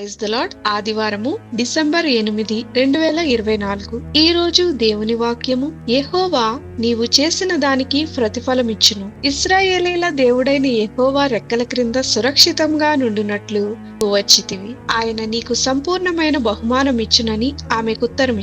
Praise the Lord ఆదివారము December ఎనిమిది రెండు వేల ఇరవై నాలుగు. ఈ రోజు దేవుని వాక్యము. యెహోవా నీవు చేసిన దానికి ప్రతిఫలమిచ్చును. ఇస్రాయేలీల దేవుడైన ఎహోవా రెక్కల క్రింద సురక్షితంగా నుండునట్లు వచ్చితివి. ఆయన నీకు సంపూర్ణమైన బహుమానం ఇచ్చునని ఆమెకు ఉత్తరం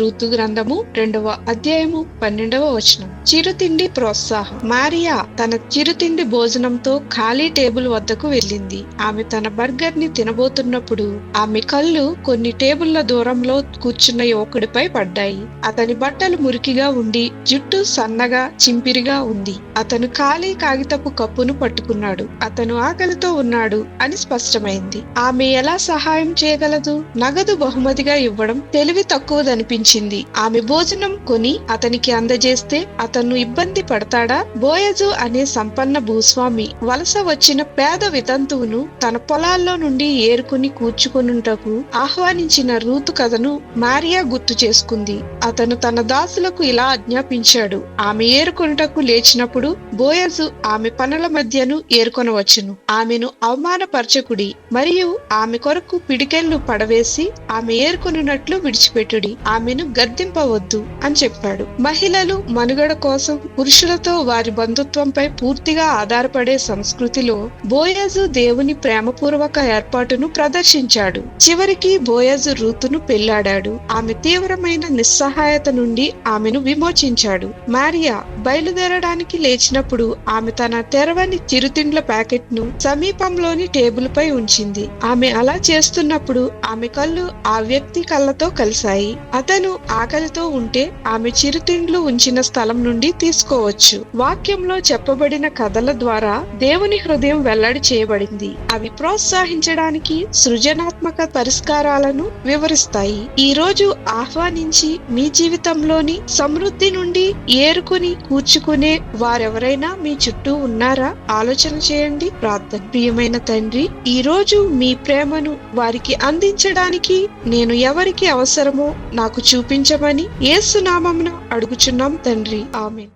ఋతు గ్రంథము రెండవ అధ్యాయము పన్నెండవ వచనం. చిరుతిండి ప్రోత్సాహం. మారియా తన చిరుతిండి భోజనంతో ఖాళీ టేబుల్ వద్దకు వెళ్ళింది. ఆమె తన బర్గర్ని తినబోతున్నప్పుడు ఆమె కళ్ళు కొన్ని టేబుల్ల దూరంలో కూర్చున్న యువకుడిపై పడ్డాయి. అతని బట్టలు మురికిగా ఉండి జుట్టు సన్నగా చింపిరిగా ఉంది. అతను ఖాళీ కాగితపు కప్పును పట్టుకున్నాడు. అతను ఆకలితో ఉన్నాడు అని స్పష్టమైంది. ఆమె ఎలా సహాయం చేయగలదు? నగదు బహుమతిగా ఇవ్వడం తెలివి తక్కువదనిపించింది. ఆమె భోజనం కొని అతనికి అందజేస్తే అతను ఇబ్బంది పడతాడా? బోయజు అనే సంపన్న భూస్వామి వలస వచ్చిన పేద వితంతువును తన పొలాల్లో నుండి ఏరుకుని కూర్చుకొనుటకు ఆహ్వానించిన రూతు కథను మారియా గుర్తు చేసుకుంది. అతను తన దాసులకు ఇలా ఆజ్ఞాపించాడు. ఆమె ఏరుకొనుటకు లేచినప్పుడు బోయజు ఆమె పనుల మధ్యను ఏరుకొనవచ్చును. ఆమెను అవమానపరచకుడి మరియు ఆమె కొరకు పిడికెళ్ళు పడవేసి ఆమె ఏరుకొనున్నట్లు విడిచిపెట్టుడి. ఆమెను గద్దింపవద్దు అని చెప్పాడు. మహిళలు మనుగడ కోసం పురుషులతో వారి బంధుత్వంపై పూర్తిగా ఆధారపడే సంస్కృతిలో బోయజు దేవుని ప్రేమపూర్వక ఏర్పాటును ప్రదర్శించాడు. చివరికి బోయజు రూతును పెళ్ళాడాడు. ఆమె తీవ్రమైన నిస్సహాయత నుండి ఆమెను విమోచించాడు. మారియా బయలుదేరడానికి లేచినప్పుడు ఆమె తన తెరవని చిరుతిండ్ల ప్యాకెట్ను సమీపంలోని టేబుల్ పై ఉంచింది. ఆమె అలా చేస్తున్నప్పుడు ఆమె కళ్ళు ఆ వ్యక్తి కళ్ళతో కలిశాయి. అతను ఆకలితో ఉంటే ఆమె చిరుతిండ్లు ఉంచిన స్థలం నుండి తీసుకోవచ్చు. వాక్యంలో చెప్పబడిన కథల ద్వారా దేవుని హృదయం వెల్లడి చేయబడింది. అవి ప్రోత్సహించడానికి సృజనాత్మక పరిష్కారాలను వివరిస్తాయి. ఈ రోజు ఆహ్వానించి మీ జీవితంలోని సమృద్ధి నుండి ఏరుకుని కూర్చుకునే వారెవరైనా మీ చుట్టూ ఉన్నారా? ఆలోచన చేయండి ప్రార్థన. ప్రియమైన తండ్రి ఈ రోజు మీ ప్రేమను వారికి అందించడానికి నేను ఎవరికి అవసరమో నాకు చూపించమని ఏసునామమున అడుగుచున్నాం తండ్రి. ఆమె